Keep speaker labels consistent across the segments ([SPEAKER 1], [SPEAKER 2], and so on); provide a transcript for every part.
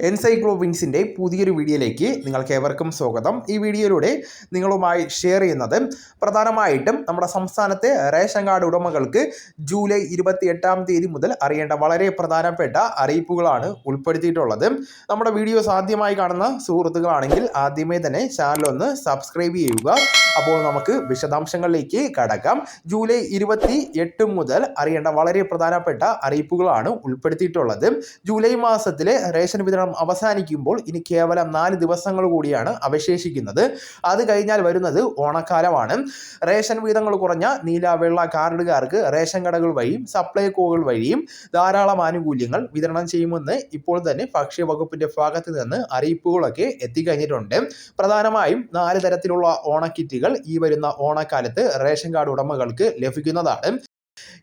[SPEAKER 1] എൻസൈക്ലോവിൻസിന്റെ പുതിയൊരു വീഡിയോയിലേക്ക് നിങ്ങൾക്ക് ഏവർക്കും സ്വാഗതം. ഈ വീഡിയോയിലൂടെ നിങ്ങളുമായി ഷെയർ ചെയ്യുന്നത് പ്രധാനമായിട്ടും നമ്മുടെ സംസ്ഥാനത്തെ റേഷൻ കാർഡ് ഉടമകൾക്ക് ജൂലൈ ഇരുപത്തി എട്ടാം തീയതി മുതൽ അറിയേണ്ട വളരെ പ്രധാനപ്പെട്ട അറിയിപ്പുകളാണ് ഉൾപ്പെടുത്തിയിട്ടുള്ളത്. നമ്മുടെ വീഡിയോസ് ആദ്യമായി കാണുന്ന സുഹൃത്തുക്കളാണെങ്കിൽ ആദ്യമേ തന്നെ ചാനൽ ഒന്ന് സബ്സ്ക്രൈബ് ചെയ്യുക. അപ്പോൾ നമുക്ക് വിശദാംശങ്ങളിലേക്ക് കടക്കാം. ജൂലൈ ഇരുപത്തി എട്ട് മുതൽ അറിയേണ്ട വളരെ പ്രധാനപ്പെട്ട അറിയിപ്പുകളാണ് ഉൾപ്പെടുത്തിയിട്ടുള്ളത്. ജൂലൈ മാസത്തിലെ റേഷൻ വിതരണം അവസാനിക്കുമ്പോൾ ഇനി കേവലം നാല് ദിവസങ്ങൾ കൂടിയാണ് അവശേഷിക്കുന്നത്. അത് കഴിഞ്ഞാൽ വരുന്നത് ഓണക്കാലമാണ്. റേഷൻ വീതങ്ങൾ കുറഞ്ഞ നീല വെള്ള കാർഡുകാർക്ക് റേഷൻ കടകൾ വഴിയും സപ്ലൈകോകൾ വഴിയും ധാരാളം ആനുകൂല്യങ്ങൾ വിതരണം ചെയ്യുമെന്ന് ഇപ്പോൾ തന്നെ ഭക്ഷ്യവകുപ്പിന്റെ ഭാഗത്ത് നിന്ന് അറിയിപ്പുകളൊക്കെ എത്തിക്കഴിഞ്ഞിട്ടുണ്ട്. പ്രധാനമായും നാല് തരത്തിലുള്ള ഓണക്കിറ്റുകൾ ഈ വരുന്ന ഓണക്കാലത്ത് റേഷൻ കാർഡ് ഉടമകൾക്ക് ലഭിക്കുന്നതാണ്.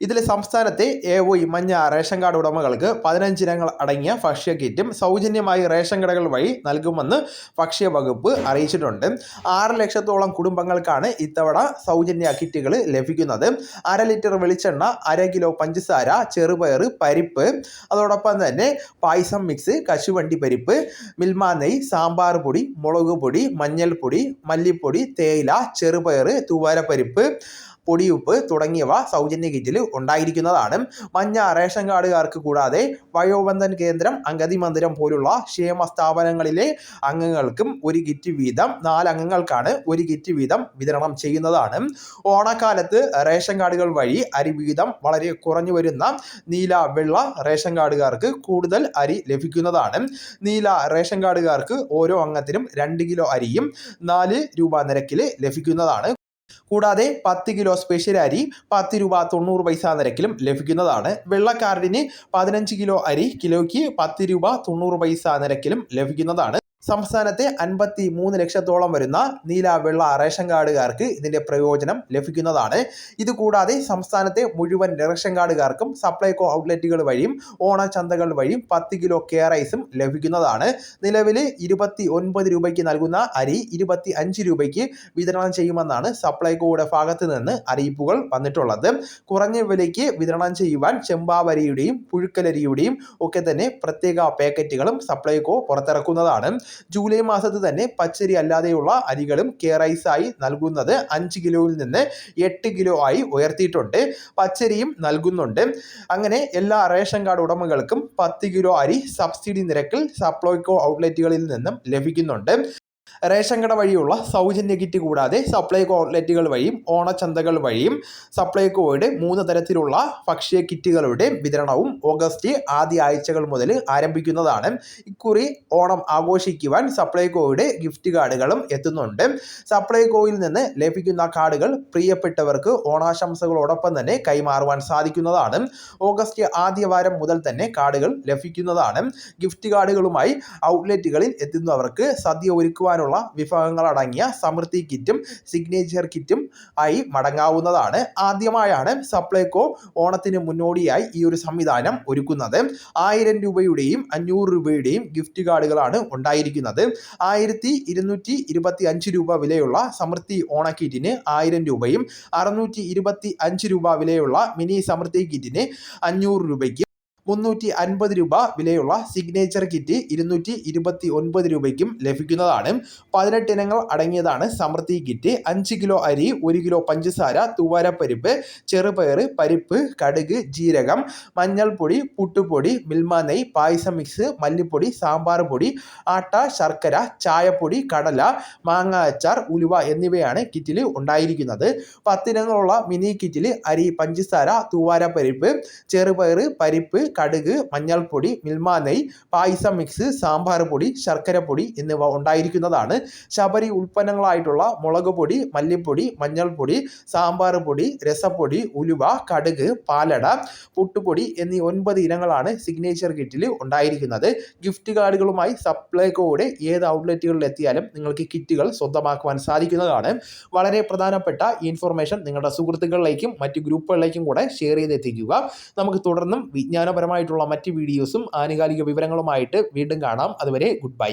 [SPEAKER 1] ഇതിൽ സംസ്ഥാനത്തെ എ ഒ മഞ്ഞ റേഷൻ കാർഡ് ഉടമകൾക്ക് പതിനഞ്ചിനങ്ങൾ അടങ്ങിയ ഭക്ഷ്യ കിറ്റും സൗജന്യമായി റേഷൻ കടകൾ വഴി നൽകുമെന്ന് ഭക്ഷ്യ വകുപ്പ് അറിയിച്ചിട്ടുണ്ട്. ആറ് ലക്ഷത്തോളം കുടുംബങ്ങൾക്കാണ് ഇത്തവണ സൗജന്യ കിറ്റുകൾ ലഭിക്കുന്നത്. അര ലിറ്റർ വെളിച്ചെണ്ണ അര കിലോ പഞ്ചസാര ചെറുപയർ പരിപ്പ് അതോടൊപ്പം തന്നെ പായസം മിക്സ് കശുവണ്ടി പരിപ്പ് മിൽമ നെയ് സാമ്പാർ പൊടി മുളക് പൊടി മഞ്ഞൾപ്പൊടി മല്ലിപ്പൊടി തേയില ചെറുപയർ തുവരപ്പരിപ്പ് പൊടിയുപ്പ് തുടങ്ങിയവ സൗജന്യ കിറ്റിൽ ഉണ്ടായിരിക്കുന്നതാണ്. മഞ്ഞ റേഷൻ കാർഡുകാർക്ക് കൂടാതെ വയോബന്ധൻ കേന്ദ്രം അഗതി മന്ദിരം പോലുള്ള ക്ഷേമ സ്ഥാപനങ്ങളിലെ അംഗങ്ങൾക്കും ഒരു കിറ്റ് വീതം നാല് അംഗങ്ങൾക്കാണ് ഒരു കിറ്റ് വീതം വിതരണം ചെയ്യുന്നതാണ്. ഓണക്കാലത്ത് റേഷൻ കാർഡുകൾ വഴി അരി വീതം വളരെ കുറഞ്ഞു വരുന്ന നീല വെള്ള റേഷൻ കാർഡുകാർക്ക് കൂടുതൽ അരി ലഭിക്കുന്നതാണ്. നീല റേഷൻ കാർഡുകാർക്ക് ഓരോ അംഗത്തിനും രണ്ട് കിലോ അരിയും നാല് രൂപ നിരക്കിൽ ലഭിക്കുന്നതാണ്. കൂടാതെ പത്ത് കിലോ സ്പെഷ്യൽ അരി പത്ത് രൂപ തൊണ്ണൂറ് പൈസ നിരക്കിലും ലഭിക്കുന്നതാണ്. വെള്ളക്കാർഡിന് പതിനഞ്ച് കിലോ അരി കിലോയ്ക്ക് പത്ത് രൂപ തൊണ്ണൂറ് പൈസ നിരക്കിലും ലഭിക്കുന്നതാണ്. സംസ്ഥാനത്തെ അൻപത്തി മൂന്ന് ലക്ഷത്തോളം വരുന്ന നീല വെള്ള റേഷൻ കാർഡുകാർക്ക് ഇതിന്റെ പ്രയോജനം ലഭിക്കുന്നതാണ്. ഇതുകൂടാതെ സംസ്ഥാനത്തെ മുഴുവൻ റേഷൻ കാർഡുകാർക്കും സപ്ലൈകോ ഔട്ട്ലെറ്റുകൾ വഴിയും ഓണച്ചന്തകൾ വഴിയും പത്ത് കിലോ കെ റൈസും ലഭിക്കുന്നതാണ്. നിലവിൽ ഇരുപത്തി ഒൻപത് രൂപയ്ക്ക് നൽകുന്ന അരി ഇരുപത്തി അഞ്ച് രൂപയ്ക്ക് വിതരണം ചെയ്യുമെന്നാണ് സപ്ലൈകോയുടെ ഭാഗത്ത് നിന്ന് അറിയിപ്പുകൾ വന്നിട്ടുള്ളത്. കുറഞ്ഞ വിലയ്ക്ക് വിതരണം ചെയ്യുവാൻ ചെമ്പാവരിയുടെയും പുഴുക്കലരിയുടെയും ഒക്കെ തന്നെ പ്രത്യേക പാക്കറ്റുകളും സപ്ലൈകോ പുറത്തിറക്കുന്നതാണ്. ജൂലൈ മാസത്ത് തന്നെ പച്ചരി അല്ലാതെയുള്ള അരികളും കെ റൈസായി നൽകുന്നത് അഞ്ച് കിലോയിൽ നിന്ന് എട്ട് കിലോ ആയി ഉയർത്തിയിട്ടുണ്ട്. പച്ചരിയും നൽകുന്നുണ്ട്. അങ്ങനെ എല്ലാ റേഷൻ കാർഡ് ഉടമകൾക്കും പത്ത് കിലോ അരി സബ്സിഡി നിരക്കിൽ സപ്ലൈകോ ഔട്ട്ലെറ്റുകളിൽ നിന്നും ലഭിക്കുന്നുണ്ട്. റേഷൻ കട വഴിയുള്ള സൗജന്യ കിറ്റ് കൂടാതെ സപ്ലൈകോ ഔട്ട്ലെറ്റുകൾ വഴിയും ഓണച്ചന്തകൾ വഴിയും സപ്ലൈകോയുടെ മൂന്ന് തരത്തിലുള്ള ഭക്ഷ്യ കിറ്റുകളുടെ വിതരണവും ഓഗസ്റ്റ് ആദ്യ ആഴ്ചകൾ മുതൽ ആരംഭിക്കുന്നതാണ്. ഇക്കുറി ഓണം ആഘോഷിക്കുവാൻ സപ്ലൈകോയുടെ ഗിഫ്റ്റ് കാർഡുകളും എത്തുന്നുണ്ട്. സപ്ലൈകോയിൽ നിന്ന് ലഭിക്കുന്ന കാർഡുകൾ പ്രിയപ്പെട്ടവർക്ക് ഓണാശംസകളോടൊപ്പം തന്നെ കൈമാറുവാൻ സാധിക്കുന്നതാണ്. ഓഗസ്റ്റ് ആദ്യ വാരം മുതൽ തന്നെ കാർഡുകൾ ലഭിക്കുന്നതാണ്. ഗിഫ്റ്റ് കാർഡുകളുമായി ഔട്ട്ലെറ്റുകളിൽ എത്തുന്നവർക്ക് സദ്യ ഒരുക്കുവാനുള്ള വിഭവങ്ങൾ അടങ്ങിയ സമൃദ്ധി കിറ്റും സിഗ്നേച്ചർ കിറ്റും ആയി മടങ്ങാവുന്നതാണ്. ആദ്യമായാണ് സപ്ലൈകോ ഓണത്തിന് മുന്നോടിയായി ഈ ഒരു സംവിധാനം ഒരുക്കുന്നത്. ആയിരം രൂപയുടെയും അഞ്ഞൂറ് രൂപയുടെയും ഗിഫ്റ്റ് കാർഡുകളാണ് ഉണ്ടായിരിക്കുന്നത്. ആയിരത്തി ഇരുന്നൂറ്റി ഇരുപത്തി അഞ്ച് രൂപ വിലയുള്ള സമൃദ്ധി ഓണക്കിറ്റിന് ആയിരം രൂപയും അറുന്നൂറ്റി ഇരുപത്തി അഞ്ച് രൂപ വിലയുള്ള മിനി സമൃദ്ധി കിറ്റിന് അഞ്ഞൂറ് രൂപയ്ക്ക് മുന്നൂറ്റി അൻപത് രൂപ വിലയുള്ള സിഗ്നേച്ചർ കിറ്റ് ഇരുന്നൂറ്റി ഇരുപത്തി ഒൻപത് രൂപയ്ക്കും ലഭിക്കുന്നതാണ്. പതിനെട്ട് ഇനങ്ങൾ അടങ്ങിയതാണ് സമൃദ്ധി കിറ്റ് അഞ്ച് കിലോ അരി ഒരു കിലോ പഞ്ചസാര തുവരപ്പരിപ്പ് ചെറുപയർ പരിപ്പ് കടുക് ജീരകം മഞ്ഞൾപ്പൊടി പുട്ടുപൊടി മിൽമ നെയ് പായസം മിക്സ് മല്ലിപ്പൊടി സാമ്പാർ പൊടി ആട്ട ശർക്കര ചായപ്പൊടി കടല മാങ്ങ അച്ചാർ ഉലുവ എന്നിവയാണ് കിറ്റിൽ ഉണ്ടായിരിക്കുന്നത്. പത്തിനങ്ങളുള്ള മിനി കിറ്റിൽ അരി പഞ്ചസാര തുവാരപ്പരിപ്പ് ചെറുപയർ പരിപ്പ് കടുക് മഞ്ഞൾപ്പൊടി മിൽമ നെയ് പായസം മിക്സ് സാമ്പാർ പൊടി ശർക്കര പൊടി എന്നിവ ഉണ്ടായിരിക്കുന്നതാണ്. ശബരി ഉൽപ്പന്നങ്ങളായിട്ടുള്ള മുളക് പൊടി മല്ലിപ്പൊടി മഞ്ഞൾപ്പൊടി സാമ്പാർ പൊടി രസപ്പൊടി ഉലുവ കടുക് പാലട പുട്ടുപൊടി എന്നീ ഒൻപത് ഇനങ്ങളാണ് സിഗ്നേച്ചർ കിറ്റിൽ ഉണ്ടായിരിക്കുന്നത്. ഗിഫ്റ്റ് കാർഡുകളുമായി സപ്ലൈകോയുടെ ഏത് ഔട്ട്ലെറ്റുകളിൽ എത്തിയാലും നിങ്ങൾക്ക് കിറ്റുകൾ സ്വന്തമാക്കുവാൻ സാധിക്കുന്നതാണ്. വളരെ പ്രധാനപ്പെട്ട ഇൻഫർമേഷൻ നിങ്ങളുടെ സുഹൃത്തുക്കളിലേക്കും മറ്റ് ഗ്രൂപ്പുകളിലേക്കും കൂടെ ഷെയർ ചെയ്തെത്തിക്കുക. നമുക്ക് തുടർന്നും വിജ്ഞാനപരമായിട്ടുള്ള മറ്റ് വീഡിയോസും ആനുകാലിക വിവരങ്ങളുമായിട്ട് വീണ്ടും കാണാം. അതുവരെ ഗുഡ് ബൈ.